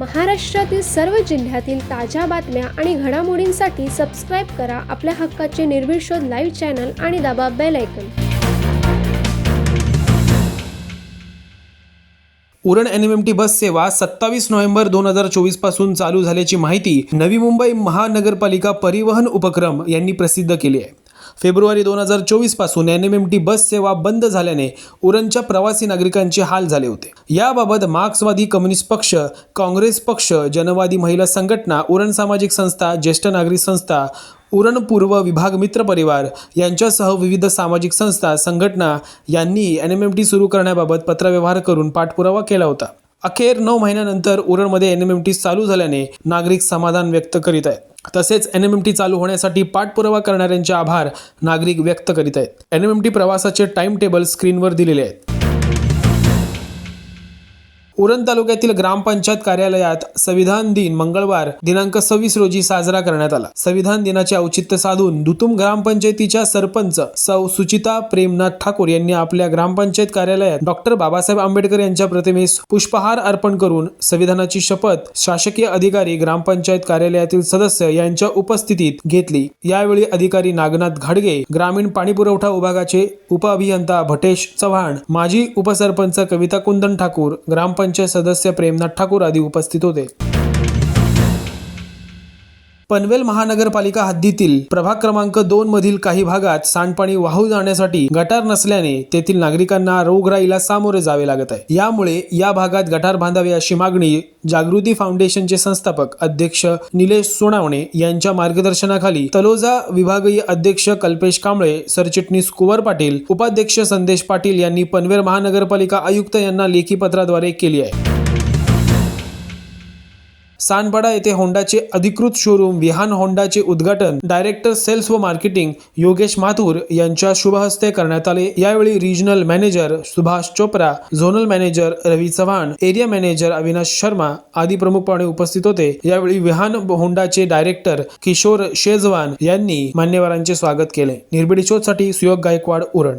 महाराष्ट्रातील सर्व जिल्ह्यातील ताज्या बातम्या आणि घडामोडींसाठी सबस्क्राईब करा आपल्या हक्काचे निर्भीड शोध लाईव्ह चॅनल आणि दाबा bell icon Uran NMMT bus सेवा सत्तावीस नोव्हेंबर दोन हजार चोवीसपासून चालू झाल्याची माहिती नवी मुंबई महानगरपालिका परिवहन उपक्रम यांनी प्रसिद्ध केली आहे. फेब्रुवारी दोन हजार चोवीसपासून N M M T bus सेवा बंद झाल्याने उरणच्या प्रवासी नागरिकांचे हाल झाले होते. याबाबत मार्क्सवादी कम्युनिस्ट पक्ष काँग्रेस पक्ष जनवादी महिला संघटना उरण सामाजिक संस्था ज्येष्ठ नागरिक संस्था उरण पूर्व विभाग मित्र परिवार यांच्यासह विविध सामाजिक संस्था संघटना यांनी एन एम एम टी सुरू करण्याबाबत पत्रव्यवहार करून पाठपुरावा केला होता. अखेर नऊ महिन्यानंतर उरणमध्ये एन एम एम टी चालू झाल्याने नागरिक समाधान व्यक्त करीत आहेत. तसेच एन एम एम टी चालू होण्यासाठी पाठपुरावा करणाऱ्यांचे आभार नागरिक व्यक्त करीत आहेत. एन एम एम टी प्रवासाचे टाइम टेबल स्क्रीनवर दिलेले आहेत. उरण तालुक्यातील ग्रामपंचायत कार्यालयात संविधान दिन मंगळवार दिनांक सव्वीस रोजी साजरा करण्यात आला. संविधान दिनाचे औचित्य साधून दुतुम ग्रामपंचायतीच्या सरपंच सौ सुचिता प्रेमनाथ ठाकूर यांनी आपल्या ग्रामपंचायत कार्यालयात डॉक्टर बाबासाहेब आंबेडकर यांच्या प्रतिमेस पुष्पहार अर्पण करून संविधानाची शपथ शासकीय अधिकारी ग्रामपंचायत कार्यालयातील सदस्य यांच्या उपस्थितीत घेतली. यावेळी अधिकारी नागनाथ घाडगे ग्रामीण पाणीपुरवठा विभागाचे उपअभियंता भटेश चव्हाण माजी उपसरपंच कविता कुंदन ठाकूर ग्रामपंचायत सदस्य प्रेमनाथ ठाकूर आदी उपस्थित होते. पनवेल महानगरपालिका हद्दीतील प्रभाग क्रमांक दोन मधील काही भागात सांडपाणी वाहू जाण्यासाठी गटार नसल्याने तेथील नागरिकांना रोगराईला सामोरे जावे लागत आहे. यामुळे या भागात गटार बांधावे अशी मागणी जागृती फाउंडेशनचे संस्थापक अध्यक्ष निलेश सोनावणे यांच्या मार्गदर्शनाखाली तलोजा विभागीय अध्यक्ष कल्पेश कांबळे सरचिटणीस कुवर पाटील उपाध्यक्ष संदेश पाटील यांनी पनवेल महानगरपालिका आयुक्त यांना लेखी पत्राद्वारे केली आहे. सानपाडा येथे होंडाचे अधिकृत शोरूम विहान होंडाचे उद्घाटन डायरेक्टर सेल्स व मार्केटिंग योगेश माथुर यांच्या शुभहस्ते करण्यात आले. यावेळी regional manager Subhash Chopra zonal manager Ravi Chavan area manager Avinash Sharma आदी प्रमुखपणे उपस्थित होते. यावेळी विहान होंडाचे डायरेक्टर किशोर शेजवान यांनी मान्यवरांचे स्वागत केले. निर्बिडी शोधसाठी सुयोग गायकवाड उरण.